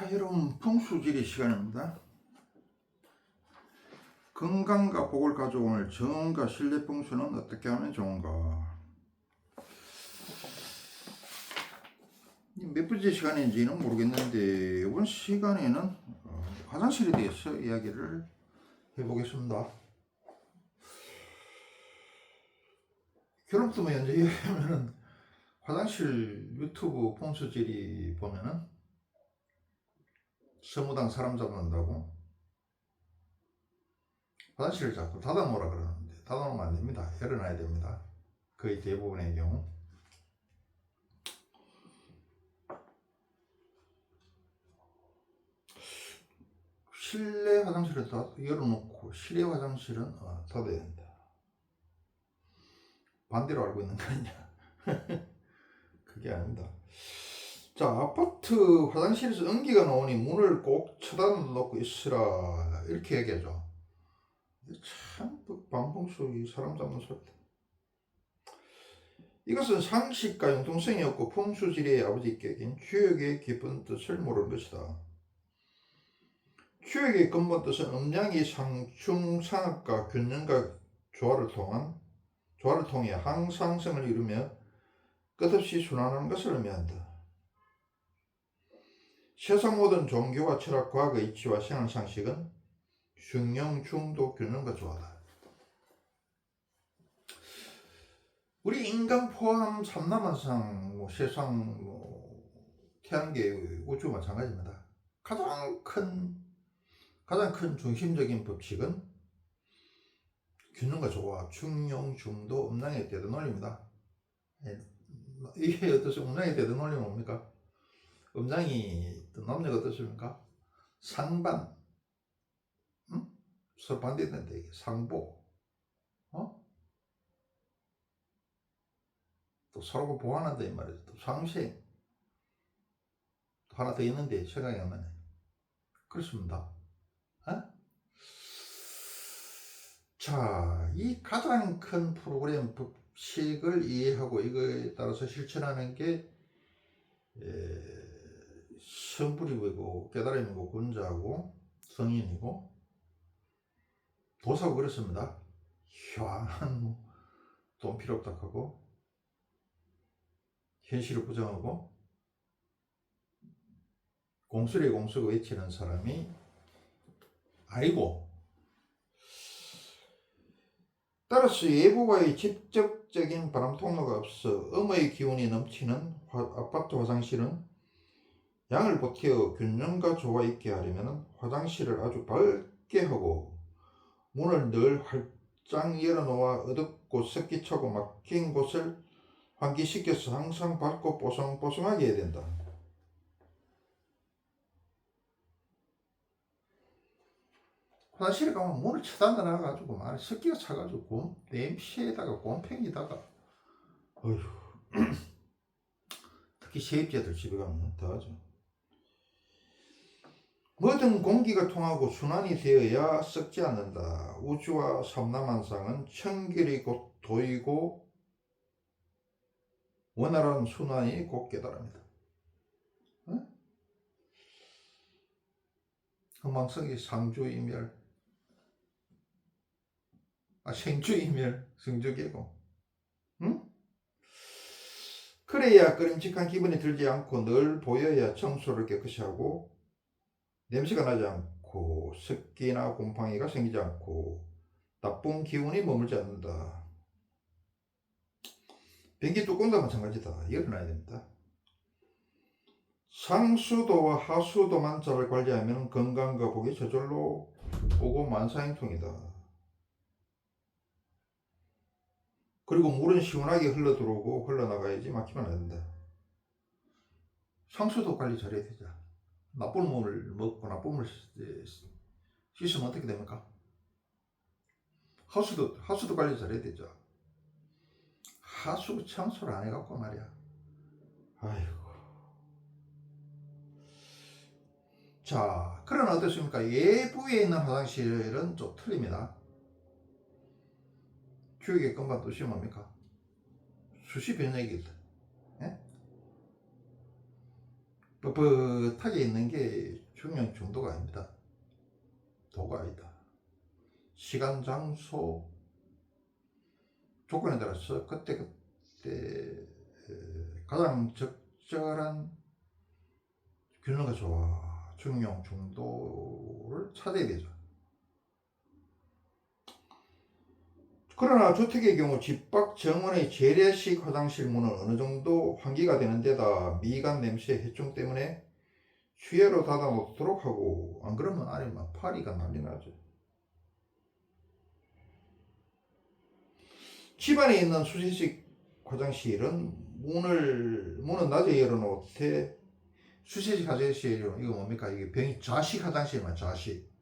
자, 여러분 풍수지리 시간입니다. 건강과 복을 가져오는 정과 실내 풍수는 어떻게 하면 좋은가? 이몇 번째 시간인지는 모르겠는데 이번 시간에는 어, 화장실에 대해서 이야기를 해보겠습니다. 결혼부터 먼저 이야기하면은 화장실 유튜브 풍수지리 보면은 서무당 사람 잡는다고 화장실을 자꾸 닫아놓으라 그러는데 닫아놓으면 안 됩니다. 열어놔야 됩니다. 거의 대부분의 경우. 실내 화장실은 다 열어놓고 실외 화장실은 어, 닫아야 된다. 반대로 알고 있는 거 아니냐? 그게 아닙니다. 자, 아파트 화장실에서 연기가 나오니 문을 꼭 쳐닫아놓고 있으라 이렇게 얘기하죠. 참 반봉수 이 사람 잡는 소리다. 이것은 상식과 융통성이 없고 풍수지리의 아버지께 규역의 깊은 뜻을 모르는 것이다. 규역의 근본 뜻은 음양이 상충상학과 균형과 조화를 통한 조화를 통해 항상성을 이루며 끝없이 순환하는 것을 의미한다. 세상 모든 종교와 철학, 과학의 이치와 생활 상식은 흉령, 중도, 균형과 조화다. 우리 인간 포함 삼라만상, 뭐 세상, 뭐 태양계, 우주 마찬가지입니다. 가장 큰 가장 큰 중심적인 법칙은 균형과 조화, 중용, 중도, 음량의 대도 논리입니다. 예, 이게 어떻습니까? 음량의 대도 논리는 뭡니까? 음장이 남녀가 어떻습니까? 상반, 응? 서로 반대되는데 이게 상보, 어? 또 서로 보완한다 이 말이죠. 또 상생, 또 하나 더 있는데 생각이 안 나네. 그렇습니다. 어? 자, 이 가장 큰 프로그램 법칙을 이해하고 이거에 따라서 실천하는 게 에, 성불이고 깨달음이고 군자고 성인이고 도사고 그렇습니다. 희한한 뭐 돈 필요 없다 하고 현실을 부정하고 공수리 공수고 외치는 사람이 아니고 따라서 예보와의 직접적인 바람 통로가 없어 음의 기운이 넘치는 화- 아파트 화장실은 양을 보태어 균형과 조화 있게 하려면 화장실을 아주 밝게 하고 문을 늘 활짝 열어놓아 어둡고 습기차고 막힌 곳을 환기시켜서 항상 밝고 뽀송뽀송하게 해야 된다. 화장실에 가면 문을 쳐닫아 놔가지고 말 습기가 차가지고 곰, 냄새에다가 곰팽이다가 어휴 특히 세입자들 집에 가면 더하죠. 모든 공기가 통하고 순환이 되어야 썩지 않는다. 우주와 삼라만상은 청결이 곧 도이고 원활한 순환이 곧 깨달음이다. 응? 허망성이 상주이멸, 아 생주이멸, 성주계고, 응? 그래야 끄림직한 기분이 들지 않고 늘 보여야 청소를 깨끗이 하고 냄새가 나지 않고 습기나 곰팡이가 생기지 않고 나쁜 기운이 머물지 않는다. 변기 뚜껑도 마찬가지다. 열어놔야 됩니다. 상수도와 하수도만 잘 관리하면 건강과 복이 저절로 오고 만사행통이다. 그리고 물은 시원하게 흘러 들어오고 흘러나가야지 막히면 안 된다. 상수도 관리 잘해야 되죠. 나쁜 물을 먹고 나쁜 물을 씻- 씻으면 어떻게 됩니까? 하수도 하수도 관리 잘해야 되죠. 하수 청소를 안 해갖고 말이야. 아이고. 자, 그러나 어떻습니까? 예부에 있는 화장실은 좀 틀립니다. 교육의 근반 뜻이 뭡니까? 수시 변액이다. 예? 뻣뻣하게 있는 게 중요한 정도가 아닙니다. 도가 아니다. 시간, 장소, 조건에 따라서 그때 그때 가장 적절한 균형과 조화, 중용, 중도를 찾아야 되죠. 그러나 주택의 경우 집 밖 정원의 재래식 화장실 문은 어느 정도 환기가 되는 데다 미간 냄새 해충 때문에 수혜로 닫아 놓도록 하고 안 그러면 안에 막 파리가 난리 나죠. 집안에 있는 수세식 화장실은 문을 문은 낮에 열어놓되 수세식 화장실 이거 뭡니까 이게 병이 좌식 화장실만 어?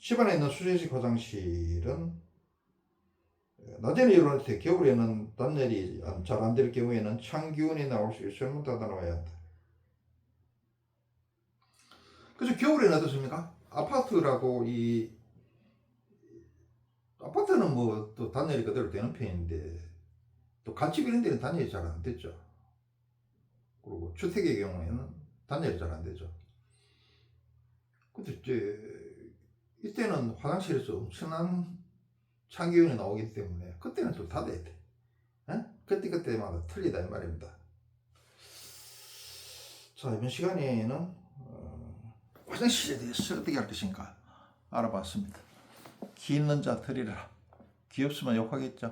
집안에 있는 수세식 화장실은 낮에는 열어놓되 겨울에는 단열이 잘 안 될 경우에는 찬 기운이 나올 수문 닫아놔야 한다. 그래서 겨울에는 어떻습니까? 아파트라도 이 아파트는 뭐 또 단열이 그대로 되는 편인데 또 간집 이런 데는 단열이 잘 안 됐죠. 그리고 주택의 경우에는 단열이 잘 안 되죠. 근데 이제 이때는 화장실에서 엄청난 찬기운이 나오기 때문에 그때는 또 닫아야 돼. 에? 그때 그때마다 틀리다 이 말입니다. 자 이번 시간에는 어, 화장실에 대해서 어떻게 할 것인가 알아봤습니다. 기 있는 자 들이라. 귀 없으면 욕하겠죠.